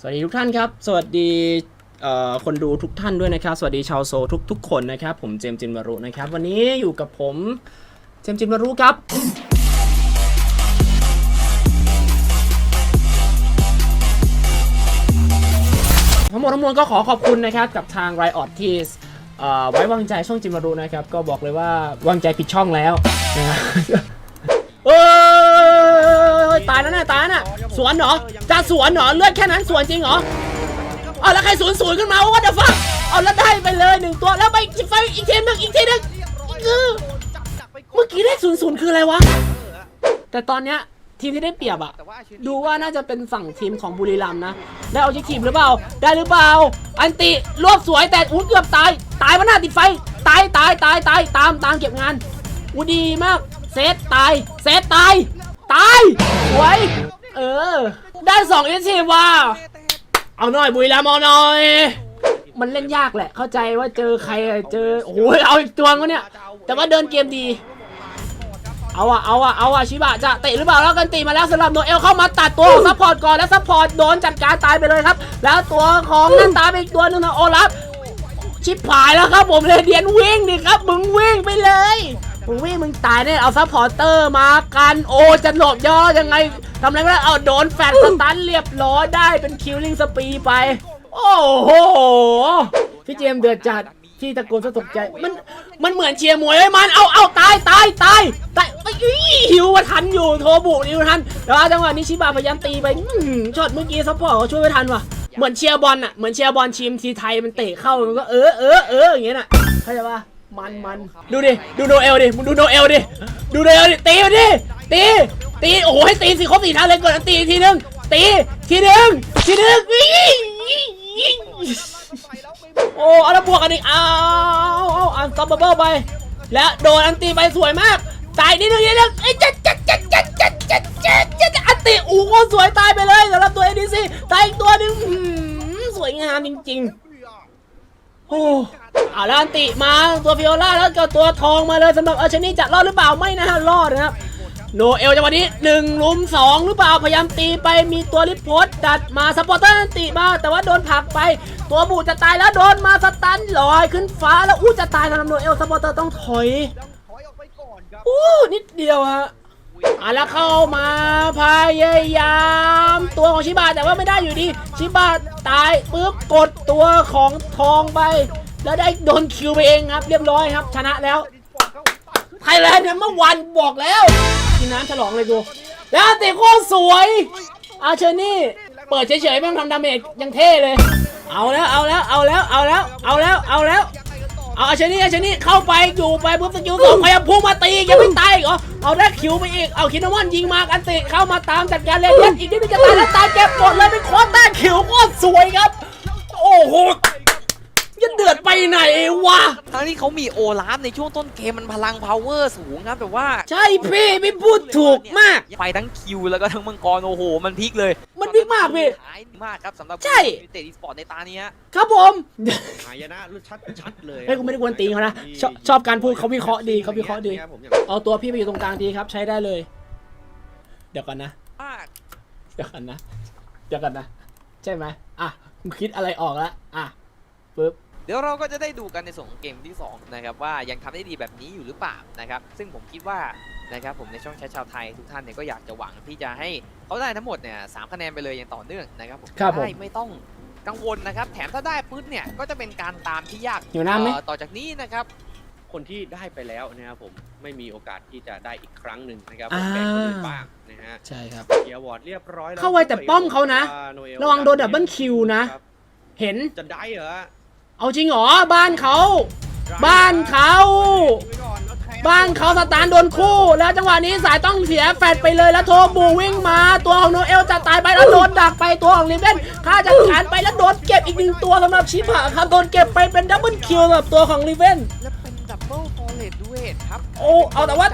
สวัสดีทุกท่านครับ สวัสดีคนดูทุกท่านด้วยนะครับ สวัสดีชาวโซทุกทุกๆคนนะครับ ผมเจมส์จินวารุนะครับ วันนี้อยู่กับผมเจมส์จินวารุครับ ทั้งหมดทั้งมวลก็ขอขอบคุณนะครับ กับทาง Riot ที่ไว้วางใจช่องจินวารุนะครับ ก็บอกเลยว่าวางใจผิดช่องแล้วนะฮะเอ้ยตายแล้วนะตายนะ สวนเหรอ จะสวนเหรอ เลือดแค่นั้นสวนจริงเหรอเอาแล้วใครสวนสวนขึ้นมาว่าเดฟักเอาแล้วได้ไปเลยหนึ่งตัวแล้วไปไฟอีกทีหนึ่งอีกทีหนึ่งคือเมื่อกี้ได้ศูนย์ศูนย์คืออะไรวะ แต่ตอนเนี้ยทีมที่ได้เปรียบอะดูว่าน่าจะเป็นฝั่งทีมของบุรีรัมย์นะ ได้เอาทีมหรือเปล่า ได้หรือเปล่า อันติรวบสวยแต่อุ้เกือบตาย ตายมันหน้าติดไฟ ตายตายตายตายตามตามเก็บงานอูดีมาก เซตตาย เซตตาย ตาย สวย เออ ได้สองเอทีว่ะเอาหน่อยบุรีรัมย์เอาหน่อย มันเล่นยากแหละ เข้าใจว่าเจอใครอะเจอโอ้ยเอาอีกตัวก็เนี่ย แต่ว่าเดินเกมดี เอาอะเอาอะเอาอะชิบะจะเตะหรือเปล่าแล้วกันตีมาแล้วสำหรับโนเอลเข้ามาตัดตัวของซัพพอร์ตก่อนแล้วซัพพอร์ตโดนจัดการตายไปเลยครับ แล้วตัวของนั่นตามไปอีกตัวหนึงนะโอลัฟชิบหายแล้วครับผมเลยเดียนวิ่งดิครับมึงวิ่งไปเลย มึงวิ่มึงตายเนี่ยเอาซัพพอร์เตอร์มากันโอจะหลบย่อยังไงทำอะไรไม่ได้เอาโดนแฟดสตันเรียบร้อยได้เป็นคิวลิงสปีไป โอ้โหพี่เจมเดือดจัดที่ตะโกนสะตกใจมันมันเหมือนเชียร์มวยเลยมันเอาเอาตายตายตายตายไปหิวมาทันอยู่โทบุหิวทันแต่ว่าจังหวะนี้ชิบะพยายามตีไปช็อตเมื่อกี้ซัพพอร์ตเขาช่วยไม่ทันว่ะเหมือนเชียร์บอลอะเหมือนเชียร์บอลทีมทีไทยมันเตะเข้ามันก็เออเออเอออย่างเงี้ยน่ะเข้าใจปะ มันมันดูดิ ดูโนเอลดิ มึงดูโนเอลดิ ดูโนเอลดิ ตีมันดิ ตี ตี โอ้โห ให้ตีสิครบสี่ทางเลยกดอันตีอีกทีนึง ตี ทีนึง ทีนึงโอ้เอาแล้วบวกกันอีก เอาเอาอันซับเบิลไป แล้วโดนอันตีไปสวยมาก ตายนิดนึงนิดนึงไอ้ยจัดจัดจัดจัดจัดจัดจัดจัดอันตีอู้โคตรสวยตายไปเลยสำหรับตัวเอดีซีตายอีกตัวหนึงสวยงามจริง ๆ โอ้ เอาแล้วอันติมาตัวฟิโอล่าแล้วก็ตัวทองมาเลยสำหรับเอชนี่จะรอดหรือเปล่าไม่นะฮะรอดนะครับโนเอลจังหวะนี้หนึ่งลุมสองหรือเปล่า พยายามตีไปมีตัวริปโพสดัดมาสปอร์เตอร์ติมา แต่ว่าโดนผักไป ตัวบูจะตายแล้วโดนมาสตันลอยขึ้นฟ้าแล้วอู้จะตายสำหรับโนเอลสปอร์เตอร์ต้องถอยอู้นิดเดียวฮะอะแล้วเข้ามาพยายามตัวของชิบะแต่ว่าไม่ได้อยู่ดี ชิบะตายปุ๊บกดตัวของทองไป แล้วได้โดนคิวไปเองครับ เรียบร้อยครับ ชนะแล้วไทยแลนด์เนี่ยเมื่อวันบอกแล้วกินน้ำฉลองเลยกูแล้วเตะโคตรสวย อาเชนี่ เปิดเฉยๆไม่ต้องทำดาเมจยังเท่เลย เอาแล้วเอาแล้วเอาแล้วเอาแล้วเอาแล้วเอาแล้วเอาอาเชนี่อาเชนี่เข้าไปอยู่ไปปุ๊บสกิลสองพยายามพุ่งมาตียังไม่ตายอีกเหรอเอาได้คิวไปอีกเอาคินนวันยิงมากันติเข้ามาตามจัดการเลนเลียนอีกนิดนึงจะตายแล้วตายเก็บหมดเลยเป็นโคตรแต้คิวโคตรสวยครับ โอ้โห ยันเดือดไปไหนวะ ทั้งที่เขามีโอลาฟในช่วงต้นเกมมันพลังพาวเวอร์สูงครับ แต่ว่าใช่พี่ไม่พูดถูกมาก ไปทั้งคิวแล้วก็ทั้งมังกรโอ้โห มันพลิกเลย มันพลิกมากพี่หายมากครับสำหรับใช่ เตอีสปอร์ตในตาเนี้ยครับผม หายนะชัดชัดๆเลยเฮ้ยกูไม่ได้กวนตีนเขานะชอบชอบการพูดเขาวิเคราะห์ดีเขาวิเคราะห์ดีครับผมเอาตัวพี่ไปอยู่ตรงกลางดีครับ ใช้ได้เลย เดี๋ยวก่อนนะ มากเดี๋ยวก่อนนะ เดี๋ยวก่อนนะ ใช่ไหมอะมึงคิดอะไรออกแล้วอะปึ๊บ เดี๋ยวเราก็จะได้ดูกันในส่วนของเกมที่สองนะครับว่ายังทำได้ดีแบบนี้อยู่หรือเปล่านะครับซึ่งผมคิดว่านะครับผมในช่องแชทชาวไทยทุกท่านเนี่ยก็อยากจะหวังที่จะให้เขาได้ทั้งหมดเนี่ยสามคะแนนไปเลยอย่างต่อเนื่องนะครับผมครับผมได้ไม่ต้องกังวลนะครับ แถมถ้าได้ปุ๊บเนี่ยก็จะเป็นการตามที่ยากหิวน้ำไหมเอ่อต่อจากนี้นะครับ คนที่ได้ไปแล้วนะครับผมไม่มีโอกาสที่จะได้อีกครั้งหนึ่งนะครับอ่าแบ่งคนอื่นบ้างนะฮะใช่ครับเกียร์วอร์ดเรียบร้อยแล้วเข้าไว้แต่ป้อมเขานะโเอลระวังโดนดับเบิลคิวนะรับเห็นจะได้เหรอ เอาจริงเหรอบ้านเขา บ้านเขา บ้านเขาสตาร์โดนคู่ แล้วจังหวะนี้สายต้องเสียแฟดไปเลยแล้วโทบูวิ่งมาตัวของโนเอลจะตายไปแล้วโดนดักไปตัวของลิเบนฆ่าจัดการไปแล้วโดนเก็บอีกหนึ่งตัวสำหรับชิบะครับโดนเก็บไปเป็นดับเบิลคิวสำหรับตัวของลิเบนและเป็นดับเบิลฟอร์เรดด้วยครับโอ้เอาแต่ว่า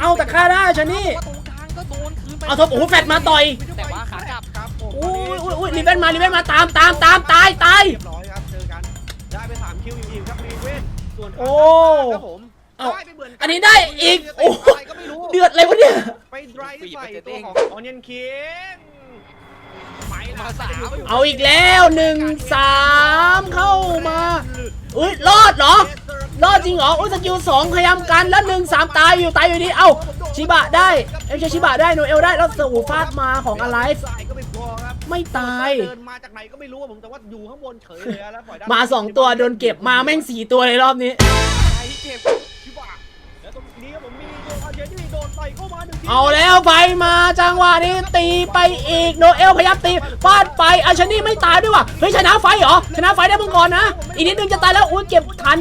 เอาแต่ฆ่าได้ชะนี่ตรงกลางก็โดนคืนไปเอาทบโอ้โหแฟดมาต่อยแต่ว่าขากลับครับผมอุ้ยอุ้ยอุ้ยลิเบนมาลิเบนมาตามตามตามตายตาย วนส่วนโอ้ครับผมเอาได้ไปเหมือนกัอันนี้ได้อีก โอ้อะไรก็ไม่รู้ เดือดอะไรวะเนี่ย ไปไดรฟ์ใส่ตัวของออนเนียนคิงไปมาสามเอาอีกแล้วหนึ่งสามเข้ามาอุ้ยรอดเหรอ รอดจริงเหรออุ้ยสกิลสองพยายามกันแล้วหนึ่งสามตายอยู่ตายอยู่ดีเอ้าชิบะได้เอ้ยไม่ใช่ชิบะได้โนเอลได้แล้วสูฟาดมาของอะไรสายก็ไม่พอครับ ไม่ตาย เดินมาจากไหนก็ไม่รู้อะผมแต่ว่าอยู่ข้างบนเฉยเลยอะแล้วปล่อยด้นมาสองตัวโดนเก็บมาแม่งสี่ตัวเลยรอบนี้ ไอ้เก็บชิบะแล้วตรงนี้ครับผมมีโดนอาเจนี่โดนต่อยเข้ามาหนึ่งทีเอาแล้วไฟมาจังหวะนี้ตีไปอีกโนเอลพยายามตีฟาดไปอาชนีไม่ตายด้วยว่ะเฮ้ยชนะไฟเหรอชนะไฟได้เพิ่งก่อนนะ อีกนิดนึงจะตายแล้วอุ้ยเก็บทัน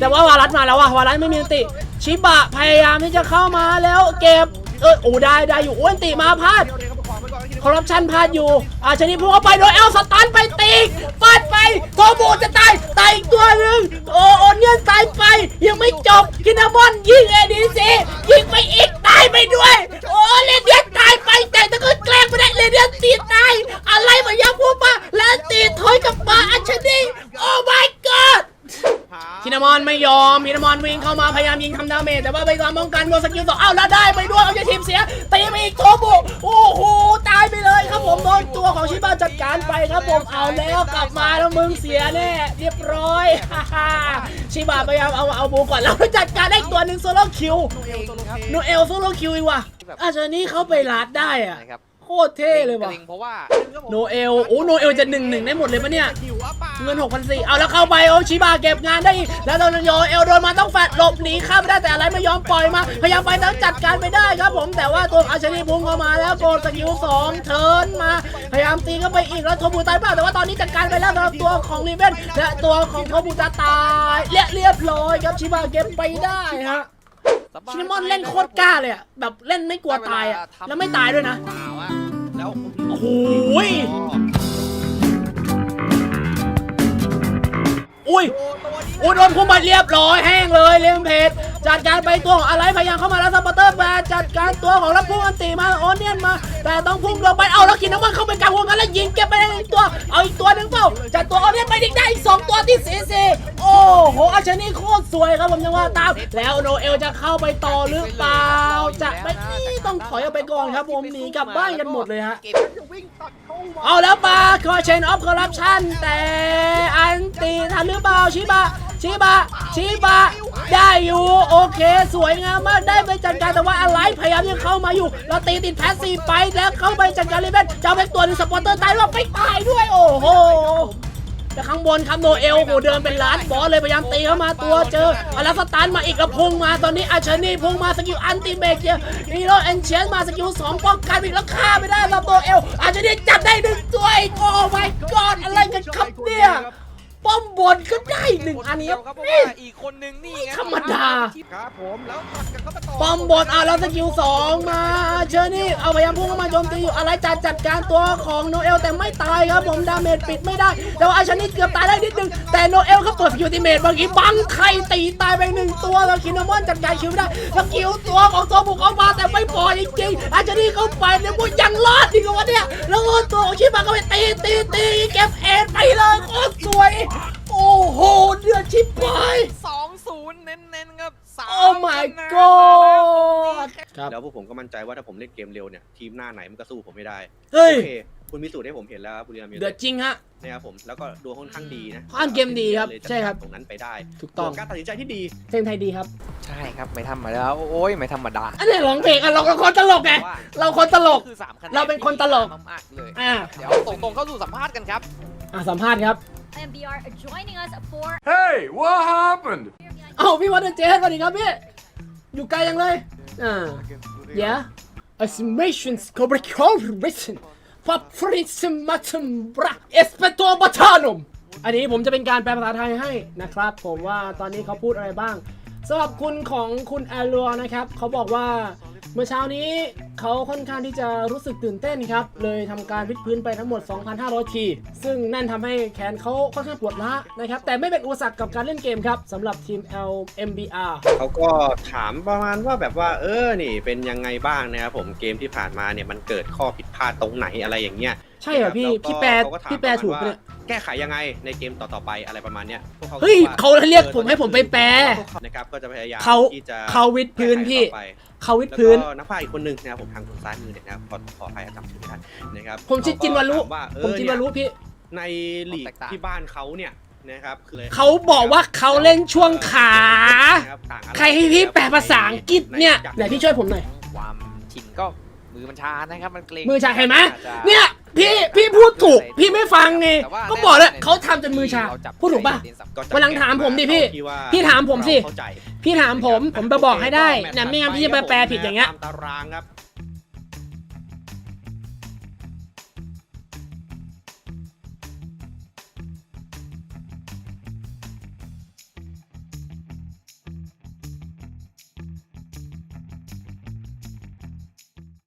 แต่ว่าวารัสมาแล้วว่ะวารัสไม่มีอันติ ชิบะพยายามที่จะเข้ามาแล้วเก็บ เออโอ้ได้ได้อยู่อ้วนติมาพลาดเดี๋ยวเดี๋ยวเขาประกอบไว้ก่อนแล้วทีนี้คอร์รัปชันพลาดอยู่อาชนีพุ่งเข้าไปโดนเอลสตันไปตีฟาดไปโทโบจะตายตายอีกตัวหนึ่งโอโอนเนียนตายไป ยังไม่จบคินามอนยิงเอดีซียิงไปอีกตายไปด้วย โอ้เลเดียนตายไปแต่ถ้าเกิดแกล้งไม่ได้เลเดียนตีตายอะไรมายังพูดมาและตีถอยกลับมาอาชนีโอ้ my god หา คินามอน ไม่ยอมคินามอนวิ่งเข้ามาพยายามยิงทำดาเมจแต่ว่าไปตามป้องกันโดนสกิลต่ออ้าวแล้วได้ไปด้วยเอาใจทีมเสียตีไปอีกโทบุโอ้โหตายไปเลยครับผมโดนตัวของชิบะจัดการไปครับผมเอาแล้วกลับมาแล้วมึงเสียแน่เรียบร้อยฮ่าฮ่าชิบะพยายามเอาเอาบูก่อนแล้วจัดการได้อีกตัวหนึ่งโซโล่คิวเองครับโนเอลโซโล่คิวอีกว่ะอาจารย์นี้เขาไปลัดได้อะนะครับ โคตรเท่เลยว่ะกเพราะว่าโนเอลโอ้โนเอลจะหนึ่งหนึ่งได้หมดเลยปะเนี่ยหิวอะเปล่าเงิน 6,400เอาแล้วเข้าไปโอชิบาเก็บงานได้อีกแล้วโดนโยเอลโดนมาต้องแฟดหลบหนีข้ามไม่ได้แต่อะไรไม่ยอมปล่อยมา พยายามไปแล้วจัดการไปได้ครับผมแต่ว่าตัวอาชนีพุ่งเข้ามาแล้วโกนสกิลสองเทิร์นมา พยายามตีเข้าไปอีกแล้วโทบูตายเปล่าแต่ว่าตอนนี้จัดการไปแล้วสำหรับตัวของรีเวนและตัวของโทบูจะตายเรียเรียบร้อยครับชิบาเก็บไปได้ฮะชินามอนเล่นโคตรกล้าเลยอะแบบเล่นไม่กลัวตายอะแล้วไม่ตายด้วยนะ โหยอุ้ยโอ้ยโดนคุ้มบาดเรียบร้อยแห้งเลยเลี้ยงเพชร จัดการไปตัวของอะไรพยายามเข้ามาแล้วสปอร์เตอร์แบร์จัดการตัวของรับพุ่งอันตีมาโอเนียนมา แต่ต้องพุ่งลงไปเอาแล้วกินน้ำมันเข้าไปกลางวงกันแล้วยิงเก็บไปได้อีกตัว เอาอีกตัวหนึ่งเปล่าจัดตัวโอเนียนไปได้อีกสองตัวที่ซีซีโอ้โหอาชนีโคตรสวยครับผมยังว่าตามแล้วโนเอลจะเข้าไปต่อหรือเปล่าจะไปนี่ต้องถอยออกไปก่อนครับผมหนีกลับบ้านกันหมดเลยฮะเก็บจะวิ่งตัดเข้ามาเอาแล้วปาคอเชนออฟคอร์รัปชันแต่อันตีทันหรือเปล่าชิบะชิบะชิบะได้อยู่ โอเค สวยงามมากได้ไปจัดการแต่ว่าอะไรพยายามยังเข้ามาอยู่ เราตีติดแพสซีไปแล้วเข้าไปจัดการลิเวนจะเอาไปตัวหนึงสปอร์เตอร์ตายว่าไม่ตายด้วย โอ้โหแต่ข้างบนครับโนเอลโหเดินเป็นล้านบอสเลยพยายามตีเข้ามาตัวเจอเอาแล้วสตาร์มาอีกแล้วพุ่งมาตอนนี้อาชนีพุ่งมาสกิลอันติเมกเกียร์ฮีโร่เอนเชนมาสกิลสองป้องกันอีกแล้วฆ่าไม่ได้แล้วโนเอลอาชนีจับได้หนึ่งตัวโอ้ my god อะไรกันครับเนี่ย มบนก็ได้หนึ่งอันนี้ครับเพราะนี่ว่าอีกคนนึงนี่ไงธรรมดา ครับผมแล้วตัดกันเข้ามาต่อป้อมบนเอาแล้วสกิลสองมาเชอร์นี่เอาพยายามพุ่งเข้ามาโจมตีอยู่อะไรจัดจัดการตัวของโนเอลแต่ไม่ตายครับผมดาเมจปิดไม่ได้ แต่ว่าอาชานี่เกือบตายได้นิดนึงแต่โนเอลเขาเปิดสกิลติเมจบางทีบังไข่ตีตายไปหนึ่งตัวแล้วคินามอนจัดการคิวไม่ได้สกิลตัวของตัวบุกเข้ามาแต่ไม่พอจริงๆอาชานี่เข้าไปเนี่ยพวกยังรอดดีกว่าเนี่ยแล้วก็ตัวของชิบะก็ไปตีตีตีเก็บเอ็นไปเลยโคตรสวย โอ้โห เดือดชิบหายสองศูนย์เน้นๆครับสามโอ้ my คะแนน god ครับ แล้วพวกผมก็มั่นใจว่าถ้าผมเล่นเกมเร็วเนี่ยทีมหน้าไหนมันก็สู้ผมไม่ได้เฮ้ย โอเคคุณมีสูตรให้ผมเห็นแล้วครับบุรีรัมย์ยูไนเดือดเต็ดจริงฮะ นะครับผมแล้วก็ดวงค่อนข้างดีนะอ่านเกมดีครับเลยใช่ครับ ตรงนั้นไปได้ถูกต้องการตัดสินใจที่ดีเพลงไทยดีครับ ใช่ครับไม่ธรรมดาโอ้ยไม่ธรรมดาอันนี้ร้องเพลงอะเราเราคนตลกไงเราคนตลก คือสามคะแนนเราเป็นคนตลก มากๆเลย อ่าเดี๋ยวตรงๆเข้าสู่สัมภาษณ์กันครับ อะสัมภาษณ์ครับ MBR joining us for Hey, what happened? เอ้าพี่วัดเจสสวัสดีครับพี่ อยู่ไกลยังเลย อ่า yeah estimations corporation paprissimatum bra espeto batanum อันนี้ผมจะเป็นการแปลภาษาไทยให้นะครับ ผมว่าตอนนี้เขาพูดอะไรบ้างสำหรับคุณของคุณแอลัวนะครับ เขาบอกว่า เมื่อเช้านี้เขาค่อนข้างที่จะรู้สึกตื่นเต้นครับ เลยทำการวิดพื้นไปทั้งหมด 2,500 ที ซึ่งนั่นทำให้แขนเขาค่อนข้างปวดล้านะครับ แต่ไม่เป็นอุปสรรคกับการเล่นเกมครับสำหรับทีม LMBR เขาก็ถามประมาณว่าแบบว่า เออ นี่เป็นยังไงบ้างนะครับผม เกมที่ผ่านมาเนี่ยมันเกิดข้อผิดพลาดตรงไหนอะไรอย่างเงี้ย ใช่เหรอพี่แล้วก็พี่แปลเขาก็ถามพี่แปลประมาณถูกว่าปะเนี่ย แก้ไขยังไงในเกมต่อๆไปอะไรประมาณเนี้ยพวกเขาก็เฮ้ยบอกว่เขาเรียกผมให้ผมไปแปลนะครับก็จะพยายามเขา ที่จะเขาวิดพื้นพี่ แก้ไขต่อไป เขาวิดแล้วพื้นก็นักพากย์อีกคนหนึ่งนะครับผมทางซ้ายมือเนี่ยนะครับขอขออภัยจำชื่อไม่ได้นะครับผมชื่อจินวารุ เขก็ถว่าเออผมจินมารู้พี่ ในลีกแตกต่างที่บ้านเขาเนี่ยนะครับคือเขาบอกว่าเขาเล่นช่วงขา นะครับต่างอะไรใครให้พี่แปลภาษาอังกฤษเนี่ย ไหนพี่ช่วยผมหน่อย ความชินก็มือมันชานะครับ มันเกรงมือชาเห็นไหมอาจจะเนี่ย พี่พี่พูดถูก พี่ไม่ฟังไงแต่ว่าก็บอกเลยแน่นนเขาทำจนมือชาเรจับพูดถูกปะประเด็นสำคัญก็จะวันหลังถามผมดิพี่ที่ว่าพี่ถามผมสิเรเข้าใจพี่ถามผมผมจะบอกให้ได้นะไม่งั้นพี่จะไปแปลผิดอย่างเงี้ย